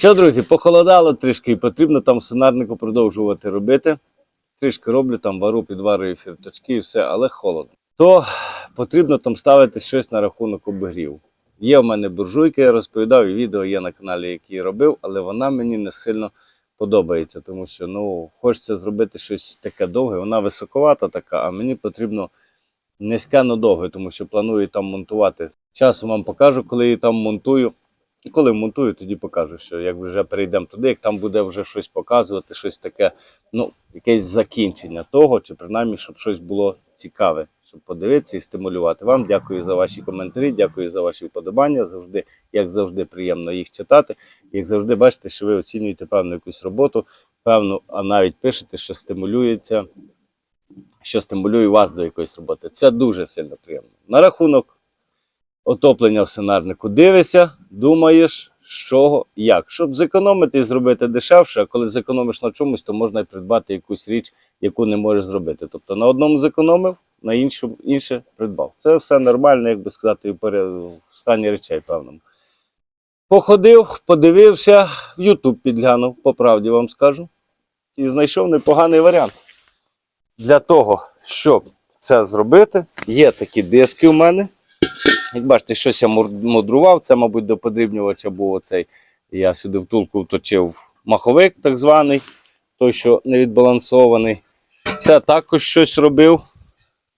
Що, друзі, похолодало трішки і потрібно там в сонарнику продовжувати робити. Трішки роблю, там вару, підварюю фірточки і все, але холодно. То потрібно там ставити щось на рахунок обігріву. Є в мене буржуйка, я розповідав, і відео є на каналі, які я робив, але вона мені не сильно подобається, тому що ну, хочеться зробити щось таке довге. Вона високовата така, а мені потрібно низьке, но довге, тому що планую там монтувати. Часом вам покажу, коли її там монтую. І коли монтую, тоді покажу, що як вже перейдемо туди, як там буде вже щось показувати, щось таке, ну, якесь закінчення того, чи принаймні, щоб щось було цікаве, щоб подивитися і стимулювати. Вам дякую за ваші коментарі, дякую за ваші вподобання. Завжди, як завжди, приємно їх читати. Як завжди, бачите, що ви оцінюєте певну якусь роботу, певну, а навіть пишете, що стимулюється, що стимулює вас до якоїсь роботи. Це дуже сильно приємно. На рахунок отоплення в сценарнику дивишся, думаєш, чого, як. Щоб зекономити і зробити дешевше, а коли зекономиш на чомусь, то можна й придбати якусь річ, яку не можеш зробити. Тобто на одному зекономив, на іншому інше придбав. Це все нормально, як би сказати, і в стані речей певному. Походив, подивився, в YouTube підглянув, по правді вам скажу, і знайшов непоганий варіант. Для того, щоб це зробити, є такі диски у мене. Як бачите, щось я мудрував, це, мабуть, до подрібнювача був оцей. Я сюди втулку вточив маховик, так званий, той, що не відбалансований. Це також щось робив.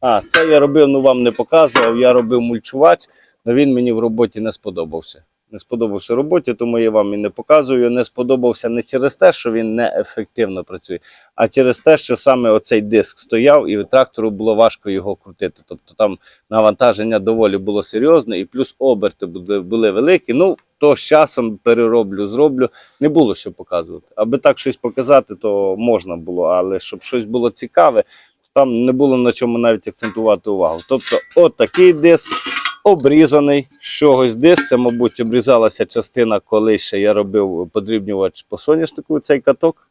А, це я робив, ну вам не показував. Я робив мульчувач, але він мені в роботі не сподобався. Не сподобався роботі, тому я вам і не показую. Не сподобався не через те, що він неефективно працює, а через те, що саме оцей диск стояв, і трактору було важко його крутити. Тобто там навантаження доволі було серйозне, і плюс оберти були, великі. Ну, то з часом перероблю, зроблю. Не було що показувати. Аби так щось показати, то можна було, але щоб щось було цікаве, то там не було на чому навіть акцентувати увагу. Тобто, от такий диск. Обрізаний з чогось диск. Це, мабуть, обрізалася частина, коли ще я робив подрібнювач по соняшнику, цей каток.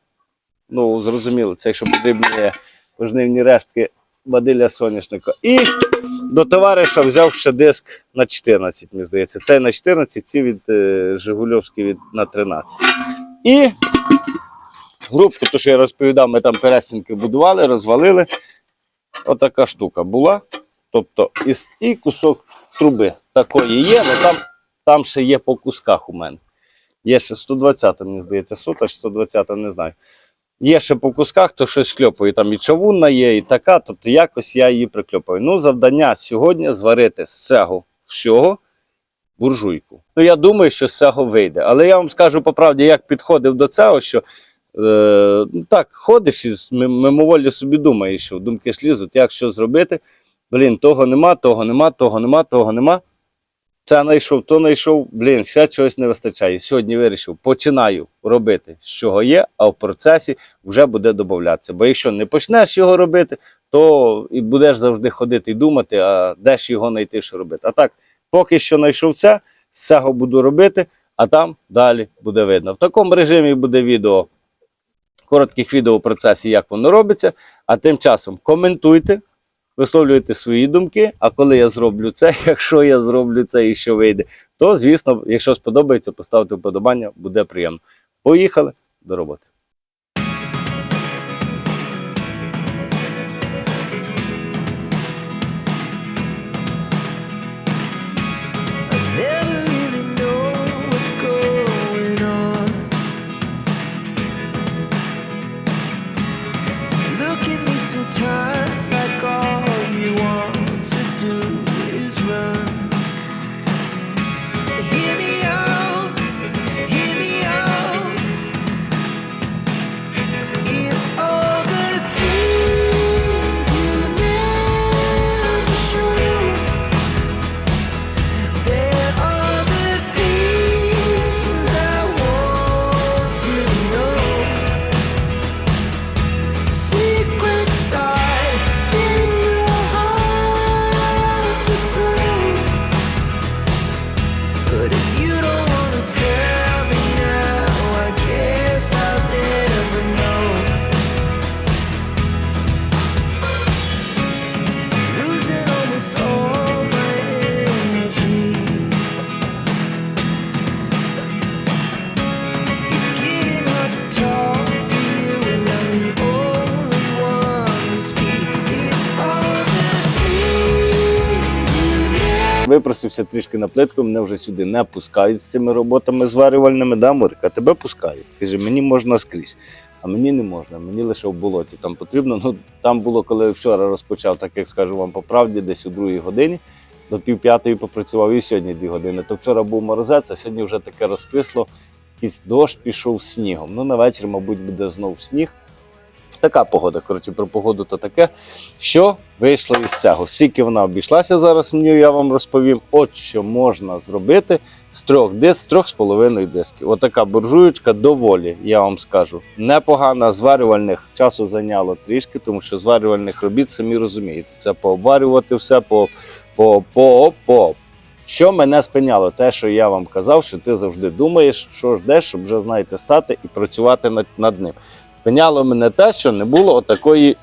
Ну, зрозуміло, цей, що подрібнює пожнивні рештки бадилля соняшника. І до товариша взяв ще диск на 14, мені здається. Цей на 14, ці від е, Жигульовський від на 13. І грубку, то що я розповідав, ми там пересінки будували, розвалили. Отака штука була. Тобто і кусок труби такої є, але там, там ще є по кусках у мене. Є ще 120, мені здається, сота, чи 120, не знаю. Є ще по кусках, то щось кльопаю. Там і чавунна є, і така, тобто якось я її прикльопаю. Ну, завдання сьогодні зварити з цього всього буржуйку. Ну, я думаю, що з цього вийде. Але я вам скажу по правді, як підходив до цього, що е, ну, так, ходиш і мимоволі собі думаєш, що думки ж лізуть, як що зробити. Блін, того нема, того нема, того нема, того нема. Це знайшов, то знайшов, блін, ще чогось не вистачає. Сьогодні вирішив, починаю робити, з чого є, а в процесі вже буде додатися. Бо якщо не почнеш його робити, то і будеш завжди ходити і думати, а де ж його знайти, що робити. А так, поки що знайшов це, з цього буду робити, а там далі буде видно. В такому режимі буде відео, коротких відео у процесі, як воно робиться. А тим часом коментуйте, висловлюйте свої думки. А коли я зроблю це, якщо я зроблю це і що вийде, то звісно, якщо сподобається, поставте вподобання, буде приємно. Поїхали до роботи. Випросився трішки на плитку, мене вже сюди не пускають з цими роботами зварювальними, да, Мурик? А тебе пускають. Каже, мені можна скрізь. А мені не можна, мені лише в болоті там потрібно. Ну там було, коли вчора розпочав, так як скажу вам по правді, десь у другій годині. До пів п'ятої попрацював і сьогодні дві години. То вчора був морозець, а сьогодні вже таке розкисло, якийсь дощ пішов снігом. Ну на вечір, мабуть, буде знов сніг. Така погода. Коротше, про погоду то таке. Що вийшло із цього? Скільки вона обійшлася зараз мені, я вам розповім. От що можна зробити з трьох диск, з трьох з половиною диски. Отака буржуєчка доволі, я вам скажу. Непогана, зварювальних часу зайняло трішки, тому що зварювальних робіт, самі розумієте, це пообварювати все, по, по, по, по. Що мене спиняло? Те, що я вам казав, що ти завжди думаєш, що ждеш, щоб вже знаєте, стати і працювати над, над ним. Спиняло мене те, що не було отакої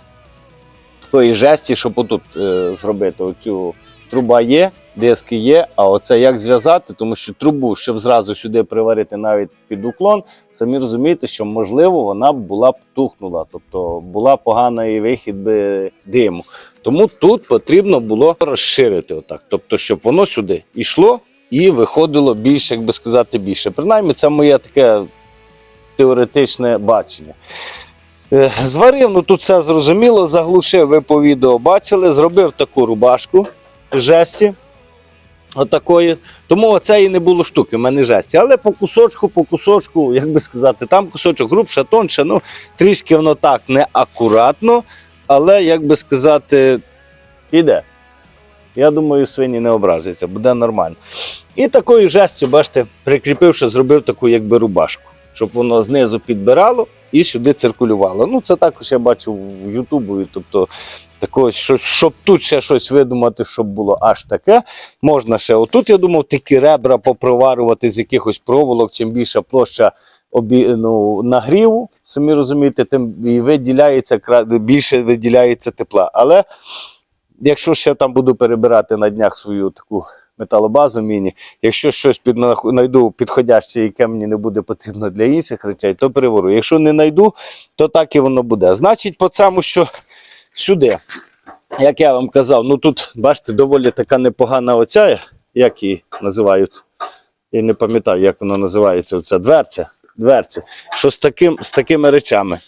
такої жесті, щоб отут е, зробити. Оцю труба є, диски є, а оце як зв'язати, тому що трубу, щоб зразу сюди приварити навіть під уклон, самі розумієте, що можливо вона б була б тухнула, тобто була поганий вихід би диму. Тому тут потрібно було розширити отак, тобто, щоб воно сюди йшло і виходило більше, як би сказати, більше. Принаймні, це моє таке теоретичне бачення. Е, Зварив, ну тут все зрозуміло, заглушив, ви по відео бачили, зробив таку рубашку жесті. Отакої. Тому оце і не було штуки, в мене жесті. Але по кусочку, по кусочку, як би сказати, там кусочок грубше, тонше, ну трішки воно так неакуратно, але, як би сказати, піде. Я думаю, свині не образяться, буде нормально. І такою жестю, бачите, прикріпивши, зробив таку якби рубашку, щоб воно знизу підбирало і сюди циркулювало. Ну, це також я бачив в Ютубі, тобто такого, що, щоб тут ще щось видумати, щоб було аж таке. Можна ще отут, я думав, такі ребра попроварювати з якихось проволок, чим більша площа обі, ну, нагріву, самі розумієте, тим і виділяється більше виділяється тепла. Але якщо ще там буду перебирати на днях свою таку металобазу міні, якщо щось знайду підходяще, яке мені не буде потрібно для інших речей, то перевору. Якщо не знайду, то так і воно буде. Значить, по цьому, що сюди, як я вам казав, ну тут, бачите, доволі така непогана оця, як її називають. Я не пам'ятаю, як вона називається, оця дверця. дверця. Що з, таким, з такими речами.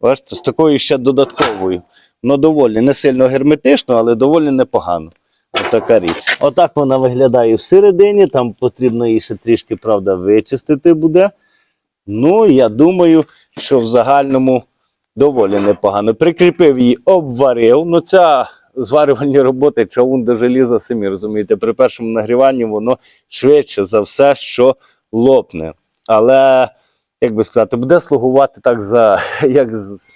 Бачите, з такою ще додатковою. Ну, доволі не сильно герметично, але доволі непогано. Отака річ. Отак вона виглядає всередині. Там потрібно її ще трішки, правда, вичистити буде. Ну, я думаю, що в загальному доволі непогано. Прикріпив її, обварив. Ну, ця зварювальні роботи, чавун до желіза, самі розумієте, при першому нагріванні воно швидше за все, що лопне. Але, як би сказати, буде слугувати так за, як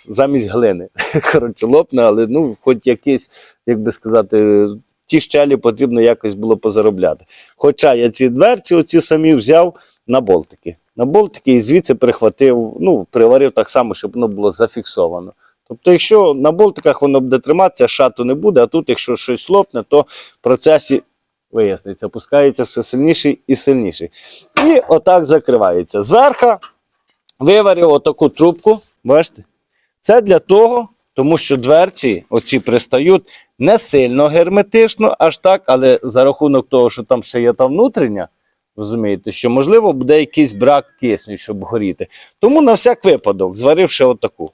замість глини. Коротше, лопне, але ну, хоч якийсь, як би сказати, ті щелі потрібно якось було позаробляти. Хоча я ці дверці, оці самі взяв на болтики. На болтики і звідси прихватив, ну, приварив так само, щоб воно було зафіксовано. Тобто, якщо на болтиках воно буде триматися, шату не буде, а тут, якщо щось лопне, то в процесі виясниться, пускається все сильніший і сильніший. І отак закривається. Зверху виварив отаку трубку, бачите? Це для того, тому що дверці оці пристають не сильно герметично, аж так, але за рахунок того, що там ще є та внутрішня, розумієте, що можливо буде якийсь брак кисню, щоб горіти. Тому на всяк випадок зварив ще отаку.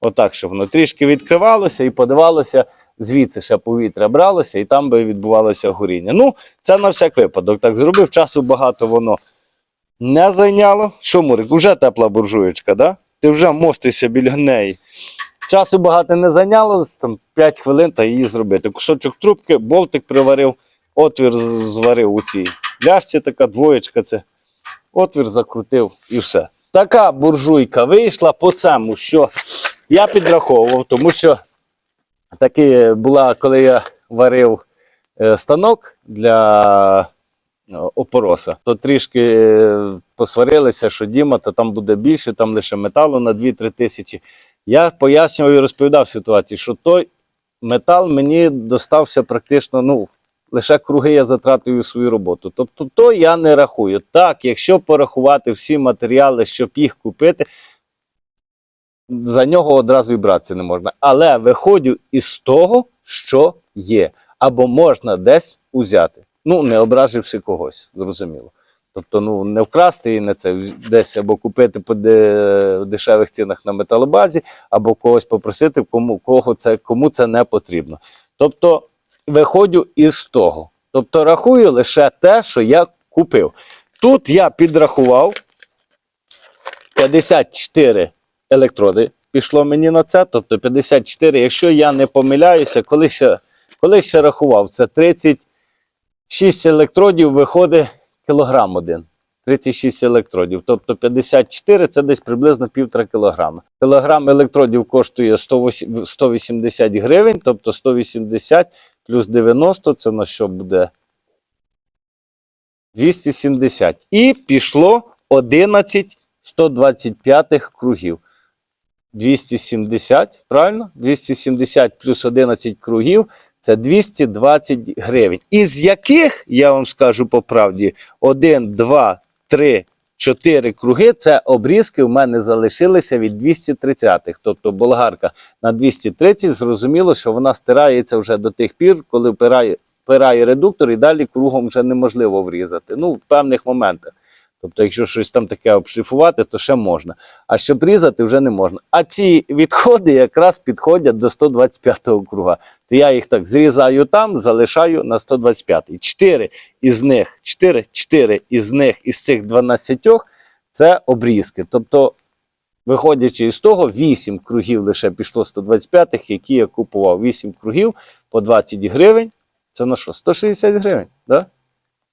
Отак, щоб воно трішки відкривалося і подавалося, звідси ще повітря бралося, і там би відбувалося горіння. Ну, це на всяк випадок. Так зробив, часу багато воно не зайняло. Що, Мурик, вже тепла буржуєчка, да? Ти вже мостишся біля неї. Часу багато не зайняло, там 5 хвилин та її зробити. Кусочок трубки, болтик приварив, отвір зварив у цій ляшці, така двоєчка це. Отвір закрутив і все. Така буржуйка вийшла по цьому, що я підраховував, тому що таки була, коли я варив е, станок для е, опороса, то трішки е, посварилися, що Діма, то там буде більше, там лише металу на 2-3 тисячі. Я пояснював і розповідав ситуацію, що той метал мені достався практично, ну, лише круги я затратив у свою роботу. Тобто, то я не рахую. Так, якщо порахувати всі матеріали, щоб їх купити, за нього одразу і братися не можна. Але виходжу із того, що є, або можна десь узяти. Ну, не ображивши когось, зрозуміло. Тобто, ну, не вкрасти і не це десь або купити по дешевих цінах на металобазі, або когось попросити, кому, кого це, кому це не потрібно. Тобто, виходжу із того. Тобто, рахую лише те, що я купив. Тут я підрахував 54 електроди пішло мені на це. Тобто 54, якщо я не помиляюся, коли ще, коли ще рахував, це 36 електродів виходить кілограм один. 36 електродів. Тобто 54 це десь приблизно півтора кілограма. Кілограм електродів коштує 180 гривень, тобто 180 плюс 90 це на що буде 270. І пішло 11 125 кругів. 270, правильно? 270 плюс 11 кругів це 220 гривень. Із яких, я вам скажу по правді, 1, 2, 3, 4 круги це обрізки в мене залишилися від 230-х. Тобто болгарка на 230, зрозуміло, що вона стирається вже до тих пір, коли впирає, впирає редуктор, і далі кругом вже неможливо врізати. Ну, в певних моментах. Тобто, якщо щось там таке обшліфувати, то ще можна. А щоб різати, вже не можна. А ці відходи якраз підходять до 125-го круга. То я їх так зрізаю там, залишаю на 125-й. Чотири із них, 4, 4 із них, із цих 12 це обрізки. Тобто, виходячи із того, 8 кругів лише пішло 125-х, які я купував. 8 кругів по 20 гривень. Це на що? 160 гривень. Да?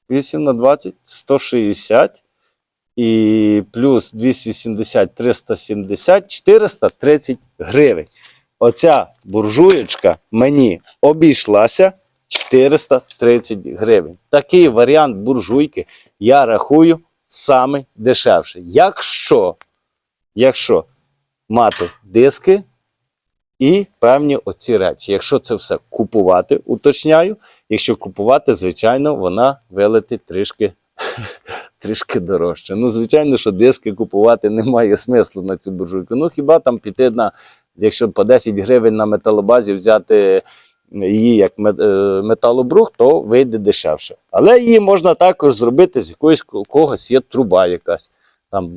8 на 20 160 і плюс 270, 370, 430 гривень. Оця буржуєчка мені обійшлася 430 гривень. Такий варіант буржуйки я рахую саме дешевший. Якщо, якщо мати диски і певні оці речі. Якщо це все купувати, уточняю, якщо купувати, звичайно, вона вилетить трішки трішки дорожче. Ну, звичайно, що диски купувати немає смислу на цю буржуйку. Ну, хіба там піти на, якщо по 10 гривень на металобазі взяти її як е, металобрух, то вийде дешевше. Але її можна також зробити з якоїсь когось є труба якась. Там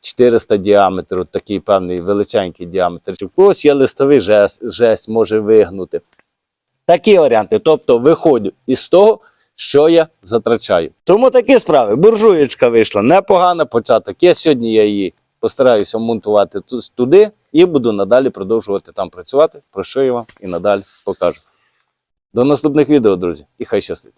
400 діаметр, такий певний величенький діаметр. Чи в когось є листовий жест, жесть може вигнути. Такі варіанти. Тобто виходжу із того, що я затрачаю. Тому такі справи. Буржуєчка вийшла непогана початок. Я сьогодні я її постараюся монтувати туди і буду надалі продовжувати там працювати, про що я вам і надалі покажу. До наступних відео, друзі, і хай щастить!